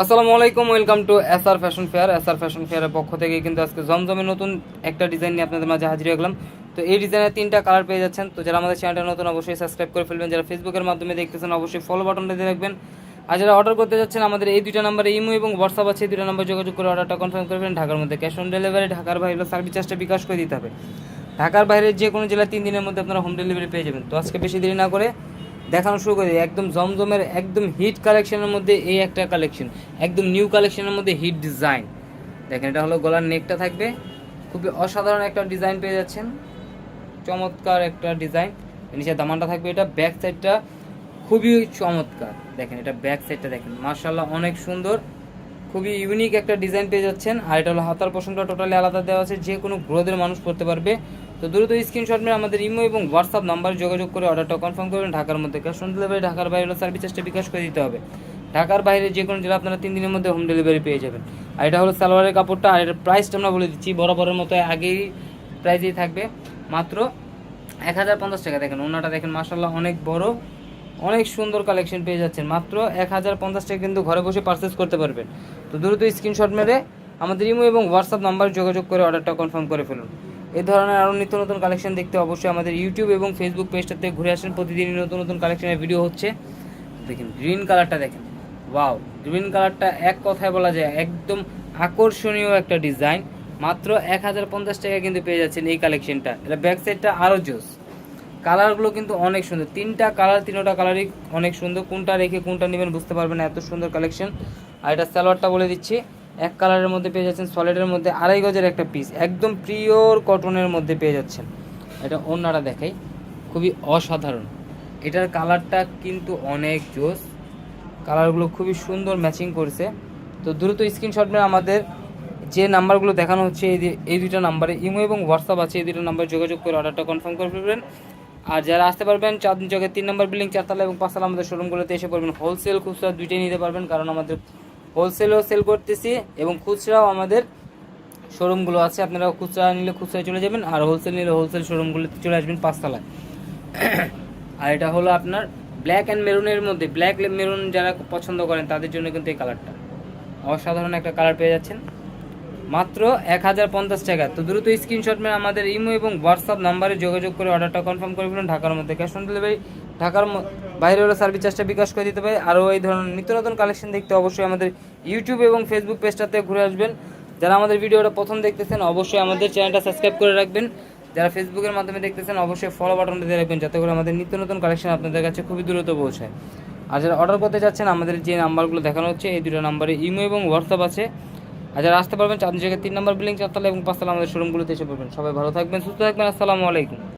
আসসালামু আলাইকুম, welcome to S R fashion fair. S R fashion ফেয়ারের পক্ষ থেকে কিন্তু আজকে জমজমে নতুন একটা ডিজাইন নিয়ে আপনাদের মাঝে হাজির হয়ে তো এই ডিজাইনের তিনটা কালার পেয়ে যাচ্ছেন। তো যারা আমাদের চ্যানেলটা নতুন, অবশ্যই সাবস্ক্রাইব করে ফেলবেন। যারা ফেসবুকের মাধ্যমে দেখতেছেন, অবশ্যই ফলো বাটনটা দিয়ে রাখবেন। আর যারা অর্ডার করতে যাচ্ছেন, আমাদের এই দুইটা নাম্বারে ইমো এবং হোয়াটসঅ্যাপ আছে। এই দুটো নাম্বার যোগাযোগ করে অর্ডারটা কনফার্ম করে করবেন ঢাকার মধ্যে ক্যাশ অন ডেলিভারি ঢাকার বাইরে সার্ভিস চার্জটা বিকাশ করে দিতে হবে। ঢাকার বাইরে যে কোনো জেলায় তিন দিনের মধ্যে আপনারা হোম ডেলিভারি পেয়ে যাবেন। তো আজকে বেশি দেরি না করে দেখানো শুরু করি একদম জমজমের, একদম হিট কালেকশনের মধ্যে এই একটা কালেকশন একদম নিউ কালেকশনের মধ্যে হিট ডিজাইন দেখেন, এটা হলো গলার নেকটা থাকবে। খুবই অসাধারণ একটা ডিজাইন পেয়ে যাচ্ছেন। চমৎকার একটা ডিজাইন নিচে দামানটা থাকবে, এটা ব্যাক সাইডটা খুবই চমৎকার। দেখেন, এটা ব্যাক সাইডটা দেখেন। মার্শাল্লাহ অনেক সুন্দর। খুবই ইউনিক একটা ডিজাইন পেয়ে যাচ্ছেন। আর এটা হলো হাতার পশনটা টোটালি আলাদা দেওয়া আছে। যে কোনো গ্রোদের মানুষ পড়তে পারবে। তো দ্রুত স্ক্রিনশট নিয়ে আমাদের ইমো এবং হোয়াটসঅ্যাপ নাম্বারে যোগাযোগ করে অর্ডারটা কনফার্ম করবেন। ঢাকার মধ্যে ক্যাশ অন ডেলিভারি ঢাকার বাইরে হলো সার্ভিস চার্জটা বিকাশ করে দিতে হবে। ঢাকার বাইরে যে কোনো জেলা আপনারা তিন দিনের মধ্যে হোম ডেলিভারি পেয়ে যাবেন। আর এটা হলো সালোয়ারের কাপড়টা, আর এটার প্রাইসটা আমরা বলে দিচ্ছি বরাবরের মতো, আগেই প্রাইসেই থাকবে। মাত্র এক হাজার পঞ্চাশ টাকা। দেখেন, ওনাটা দেখেন মাসাল্লাহ অনেক বড়, অনেক সুন্দর কালেকশন পেয়ে যাচ্ছেন। মাত্র এক হাজার পঞ্চাশ টাকা কিন্তু ঘরে বসে পারচেস করতে পারবেন। তো দ্রুত স্ক্রিনশট মেরে আমাদের ইমো এবং হোয়াটসঅ্যাপ নাম্বার যোগাযোগ করে অর্ডারটা কনফার্ম করে ফেলুন। এই ধরনের আরও নিত্য নতুন কালেকশন দেখতে অবশ্যই আমাদের ইউটিউব এবং ফেসবুক পেজটাতে ঘুরে আসেন। প্রতিদিনই নতুন নতুন কালেকশনের ভিডিও হচ্ছে। দেখেন গ্রিন কালারটা দেখেন। ওয়াও গ্রিন কালারটা এক কথায় বলা যায় একদম আকর্ষণীয় একটা ডিজাইন মাত্র এক হাজার পঞ্চাশ টাকা কিন্তু পেয়ে যাচ্ছেন এই কালেকশনটা এটা ব্যাক সাইডটা আরও জোস। কালারগুলো কিন্তু অনেক সুন্দর। তিনটা কালার তিনটা কালারই অনেক সুন্দর। কোনটা রেখে কোনটা নেবেন বুঝতে পারবেন এত সুন্দর কালেকশন আর এটা সালোয়ারটা বলে দিচ্ছি। এক কালারের মধ্যে পেয়ে যাচ্ছেন সলিডের মধ্যে আড়াই গজের একটা পিস একদম পিওর কটনের মধ্যে পেয়ে যাচ্ছেন। এটা অন্যরা দেখাই, খুবই অসাধারণ। এটার কালারটা কিন্তু অনেক জোস। কালারগুলো খুবই সুন্দর ম্যাচিং করছে। তো দ্রুত স্ক্রিনশট নিয়ে আমাদের যে নাম্বারগুলো দেখানো হচ্ছে, এই এই দুইটা নাম্বারে ইমো এবং হোয়াটসঅ্যাপ আছে, এই দুটো নাম্বারে যোগাযোগ করে অর্ডারটা কনফার্ম করে ফেলবেন। আর যারা আসতে পারবেন, চাঁদনি চকের তিন নম্বর বিল্ডিং, চারতলা এবং পাঁচতলা আমাদের শোরুমগুলোতে এসে পড়বেন হোলসেল খুচরা দুইটাই নিতে পারবেন, কারণ আমাদের হোলসেলও সেল করতেছি এবং খুচরাও আমাদের শোরুমগুলো আছে। আপনারা খুচরা নিলে খুচরায় চলে যাবেন আর হোলসেল নিলে হোলসেল শোরুমগুলোতে চলে আসবেন পাঁচতলায়। আর এটা হলো আপনার ব্ল্যাক অ্যান্ড মেরুনের মধ্যে। ব্ল্যাক মেরুন যারা পছন্দ করেন, তাদের জন্য কিন্তু এই কালারটা অসাধারণ একটা কালার পেয়ে যাচ্ছেন। মাত্র এক হাজার পঞ্চাশ টাকা। তো দ্রুত স্ক্রিনশট মেরে আমাদের ইমো এবং হোয়াটসঅ্যাপ নাম্বারে যোগাযোগ করে অর্ডারটা কনফার্ম করে ফেলুন। ঢাকার মধ্যে ক্যাশ অন ডেলিভারি ঢাকার বাইরে হলে সার্ভিস চার্জটা বিকাশ করে দিতে পারে। আরও এই ধরনের নিত্য নতুন কালেকশন দেখতে অবশ্যই আমাদের ইউটিউব এবং ফেসবুক পেজটাতে ঘুরে আসবেন। যারা আমাদের ভিডিওটা প্রথম দেখতেছেন, অবশ্যই আমাদের চ্যানেলটা সাবস্ক্রাইব করে রাখবেন। যারা ফেসবুকের মাধ্যমে দেখতেছেন, অবশ্যই ফলো বাটনটা দিয়ে রাখবেন, যাতে করে আমাদের নিত্য নতুন কালেকশন আপনাদের কাছে খুবই দ্রুত পৌঁছায়। আর যারা অর্ডার করতে যাচ্ছেন, আমাদের যে নাম্বারগুলো দেখানো হচ্ছে, এই দুটো নাম্বারে ইমো এবং হোয়াটসঅ্যাপ আছে। যারা আসতে পারবেন চাঁদনি জায়গায় তিন নম্বর বিল্ডিং, চারতলা এবং পাঁচতলা আমাদের শোরুমগুলোতে এসে পড়বেন। সবাই ভালো থাকবেন, সুস্থ থাকবেন, আসসালামু আলাইকুম।